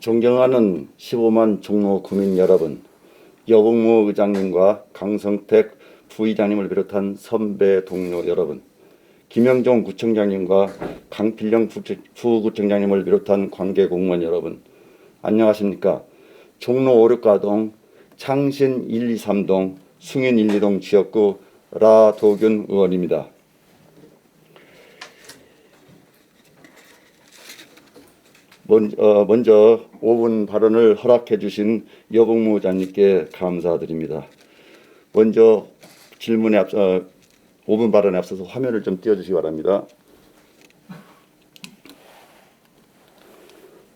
존경하는 15만 종로 구민 여러분, 여봉무 의장님과 강성택 부의장님을 비롯한 선배 동료 여러분, 김영종 구청장님과 강필령 부구- 부구청장님을 비롯한 관계 공무원 여러분, 안녕하십니까? 종로 5륙가동 창신 1, 2, 3동 승인 1, 2동 지역구 라도균 의원입니다. 먼- 어, 먼저 5분 발언을 허락해 주신 여봉무 의장님께 감사드립니다. 먼저 질문에 앞서 5분 발언에 앞서서 화면을 좀 띄워주시기 바랍니다.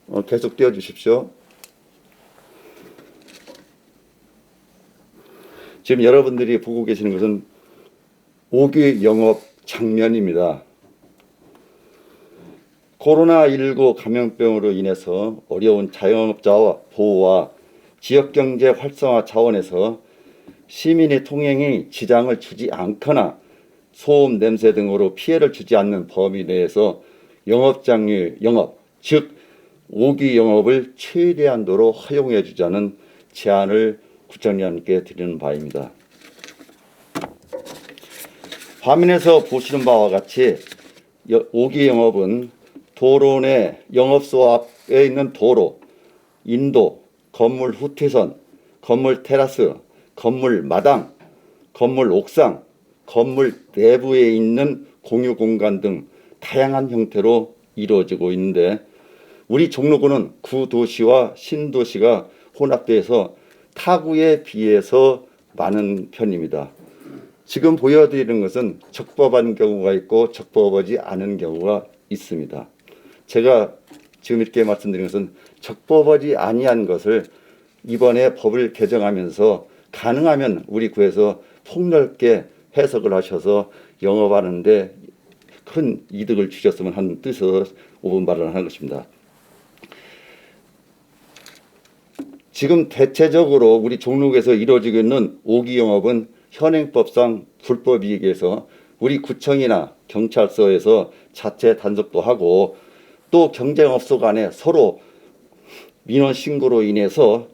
어, 계속 띄워주십시오. 지금 여러분들이 보고 계시는 것은 5기 영업 장면입니다. 코로나19 감염병으로 인해서 어려운 자영업자와 보호와 지역경제 활성화 차원에서 시민의 통행이 지장을 주지 않거나 소음, 냄새 등으로 피해를 주지 않는 범위 내에서 영업장류 영업, 즉 5기 영업을 최대한도로 허용해 주자는 제안을 구청장님께 드리는 바입니다. 화면에서 보시는 바와 같이 5기 영업은 도로 내 영업소 앞에 있는 도로, 인도, 건물 후퇴선, 건물 테라스, 건물 마당, 건물 옥상, 건물 내부에 있는 공유 공간 등 다양한 형태로 이루어지고 있는데 우리 종로구는 구도시와 신도시가 혼합돼서 타구에 비해서 많은 편입니다. 지금 보여드리는 것은 적법한 경우가 있고 적법하지 않은 경우가 있습니다. 제가 지금 이렇게 말씀드린 것은 적법하지 아니한 것을 이번에 법을 개정하면서 가능하면 우리 구에서 폭넓게 해석을 하셔서 영업하는데 큰 이득을 주셨으면 하는 뜻으로 5분 발언을 하는 것입니다. 지금 대체적으로 우리 종로구에서 이루어지고 있는 오기 영업은 현행법상 불법이기에서 우리 구청이나 경찰서에서 자체 단속도 하고 또 경쟁업소 간에 서로 민원 신고로 인해서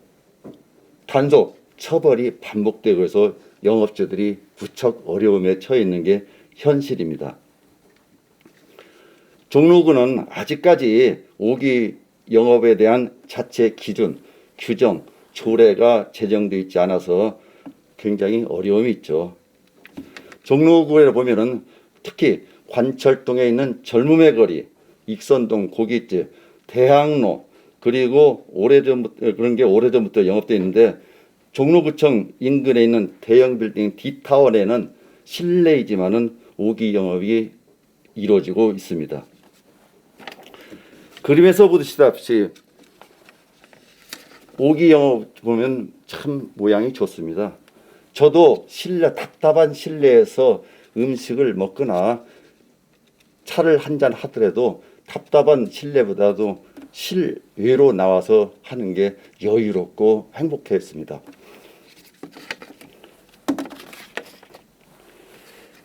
단속 처벌이 반복되고 해서 영업자들이 무척 어려움에 처해 있는 게 현실입니다. 종로구는 아직까지 오기 영업에 대한 자체 기준, 규정, 조례가 제정되어 있지 않아서 굉장히 어려움이 있죠. 종로구에 보면은 특히 관철동에 있는 젊음의 거리, 익선동 고깃집, 대학로 그리고 오래전부터 그런 게 오래전부터 영업되어 있는데 종로구청 인근에 있는 대형 빌딩 D타원에는 실내이지만은 오기 영업이 이루어지고 있습니다. 그림에서 보시다시피 오기 영업 보면 참 모양이 좋습니다. 저도 실내 답답한 실내에서 음식을 먹거나 차를 한 잔 하더라도 답답한 실내보다도 실외로 나와서 하는 게 여유롭고 행복했습니다.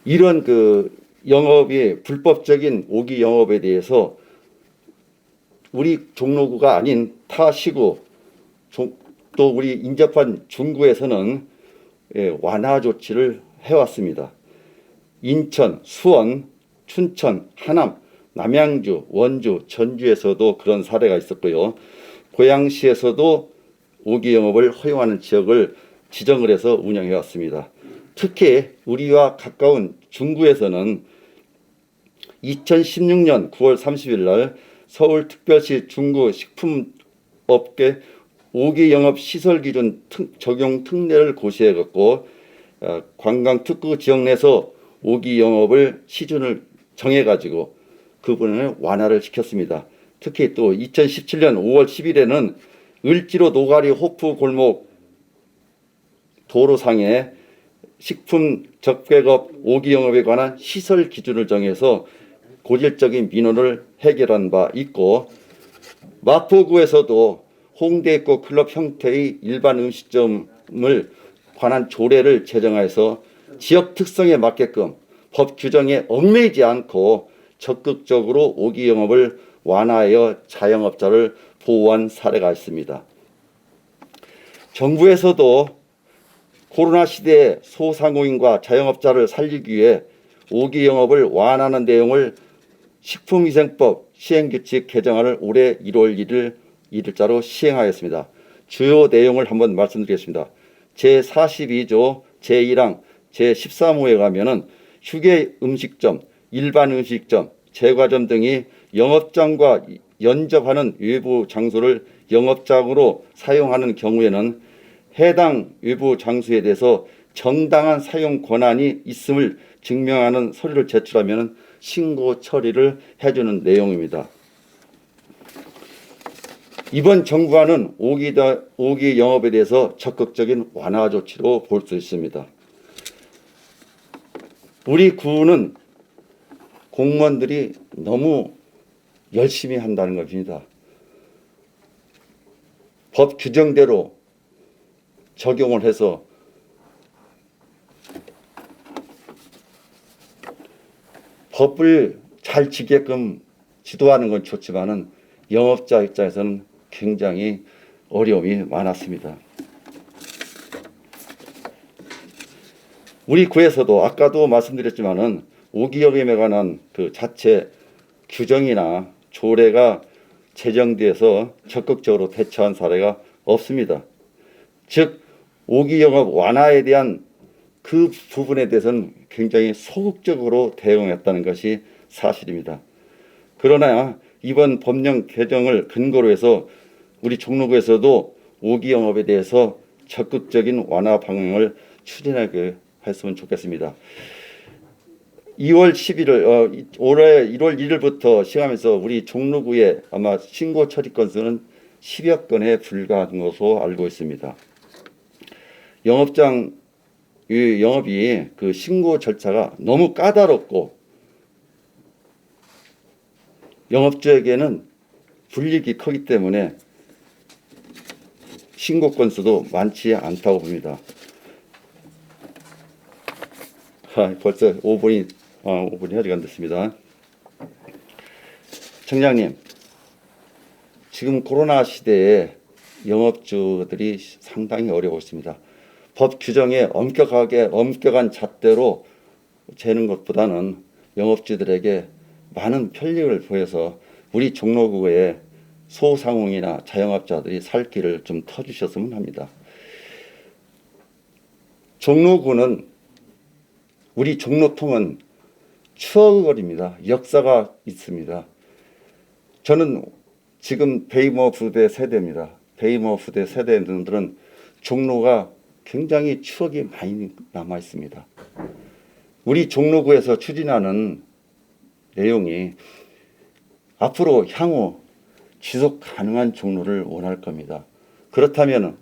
이런 그 영업이 불법적인 오기 영업에 대해서 우리 종로구가 아닌 타 시구 종- 또 우리 인접한 중구에서는 예, 완화 조치를 해왔습니다. 인천, 수원, 춘천, 하남, 남양주, 원주, 전주에서도 그런 사례가 있었고요. 고양시에서도 오기 영업을 허용하는 지역을 지정을 해서 운영해 왔습니다. 특히 우리와 가까운 중구에서는 2016년 9월 30일 날 서울특별시 중구 식품업계 5기 영업 시설 기준 특- 적용 특례를 고시해 갖고 어, 관광 특구 지역 내에서 5기 영업을 시준을 정해 가지고 그 부분을 완화를 시켰습니다. 특히 또 2017년 5월 10일에는 을지로 노가리 호프 골목 도로상에 식품 적백업 5기 영업에 관한 시설 기준을 정해서 고질적인 민원을 해결한 바 있고 마포구에서도 홍대 입구 클럽 형태의 일반 음식점을 관한 조례를 제정해서 지역 특성에 맞게끔 법 규정에 얽매이지 않고 적극적으로 오기 영업을 완화하여 자영업자를 보호한 사례가 있습니다. 정부에서도 코로나 시대에 소상공인과 자영업자를 살리기 위해 오기 영업을 완화하는 내용을 식품위생법 시행규칙 개정안을 올해 1월 1일 1일자로 시행하였습니다. 주요 내용을 한번 말씀드리겠습니다. 제42조 제1항 제13호에 가면은 휴게 음식점, 일반 음식점, 제과점 등이 영업장과 연접하는 외부 장소를 영업장으로 사용하는 경우에는 해당 외부 장소에 대해서 정당한 사용 권한이 있음을 증명하는 서류를 제출하면 신고 처리를 해주는 내용입니다. 이번 정부안은 오기, 오기 영업에 대해서 적극적인 완화 조치로 볼 수 있습니다. 우리 구는 공무원들이 너무 열심히 한다는 것입니다. 법 규정대로 적용을 해서 법을 잘 지게끔 지도하는 건 좋지만은 영업자 입장에서는 굉장히 어려움이 많았습니다. 우리 구에서도 아까도 말씀드렸지만은 오기역임에 관한 그 자체 규정이나 조례가 제정돼서 적극적으로 대처한 사례가 없습니다. 즉 오기 영업 완화에 대한 그 부분에 대해서는 굉장히 소극적으로 대응했다는 것이 사실입니다. 그러나 이번 법령 개정을 근거로 해서 우리 종로구에서도 오기 영업에 대해서 적극적인 완화 방향을 추진하게 했으면 좋겠습니다. 2월 11일 어, 올해 1월 1일부터 시행하면서 우리 종로구의 아마 신고 처리 건수는 10여 건에 불과한 것으로 알고 있습니다. 영업장 이 영업이 그 신고 절차가 너무 까다롭고 영업주에게는 불이익이 크기 때문에 신고 건수도 많지 않다고 봅니다. 아, 벌써 5분이 어, 5분이 아직 안 됐습니다. 청장님, 지금 코로나 시대에 영업주들이 상당히 어려워 있습니다. 법 규정에 엄격하게 엄격한 잣대로 재는 것보다는 영업주들에게 많은 편리를 보여서 우리 종로구에 소상공이나 자영업자들이 살 길을 좀 터주셨으면 합니다. 종로구는 우리 종로통은 추억거리입니다. 역사가 있습니다. 저는 지금 베이머 부대 세대입니다. 베이머 부대 세대들은 종로가 굉장히 추억이 많이 남아 있습니다. 우리 종로구에서 추진하는 내용이 앞으로 향후 지속 가능한 종로를 원할 겁니다. 그렇다면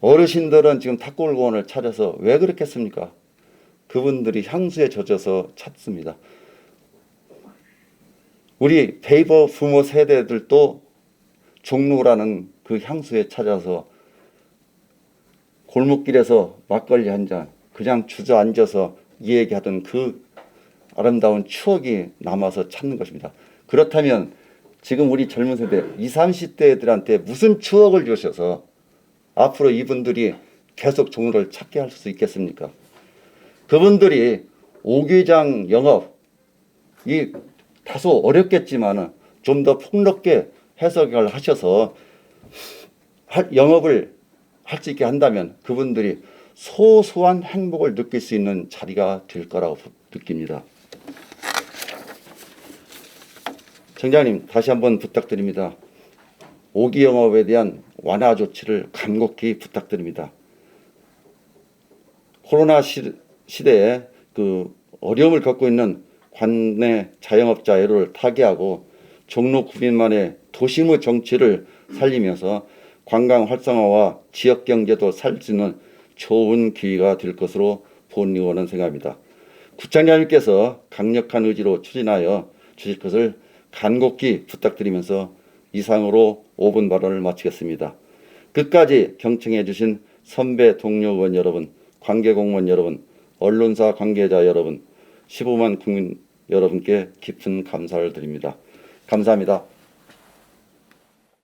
어르신들은 지금 탁골공원을 찾아서 왜 그렇겠습니까? 그분들이 향수에 젖어서 찾습니다. 우리 베이버 부모 세대들도 종로라는 그 향수에 찾아서 골목길에서 막걸리 한 잔 그냥 주저앉아서 이야기하던 그 아름다운 추억이 남아서 찾는 것입니다. 그렇다면 지금 우리 젊은 세대 20, 30대들한테 무슨 추억을 주셔서 앞으로 이분들이 계속 종로를 찾게 할 수 있겠습니까? 그분들이 오기장 영업 이 다소 어렵겠지만 좀 더 폭넓게 해석을 하셔서 영업을 할 수 있게 한다면 그분들이 소소한 행복을 느낄 수 있는 자리가 될 거라고 느낍니다. 청장님 다시 한번 부탁드립니다. 오기 영업에 대한 완화 조치를 간곡히 부탁드립니다. 코로나 시, 시대에 그 어려움을 겪고 있는 관내 자영업자를 타개하고 종로 구민만의 도심의 정치를 살리면서 관광 활성화와 지역 경제도 살수 있는 좋은 기회가 될 것으로 본 의원은 생각합니다. 구청장님께서 강력한 의지로 추진하여 주실 것을 간곡히 부탁드리면서 이상으로 5분 발언을 마치겠습니다. 끝까지 경청해 주신 선배 동료 의원 여러분, 관계 공무원 여러분, 언론사 관계자 여러분, 15만 국민 여러분께 깊은 감사를 드립니다. 감사합니다.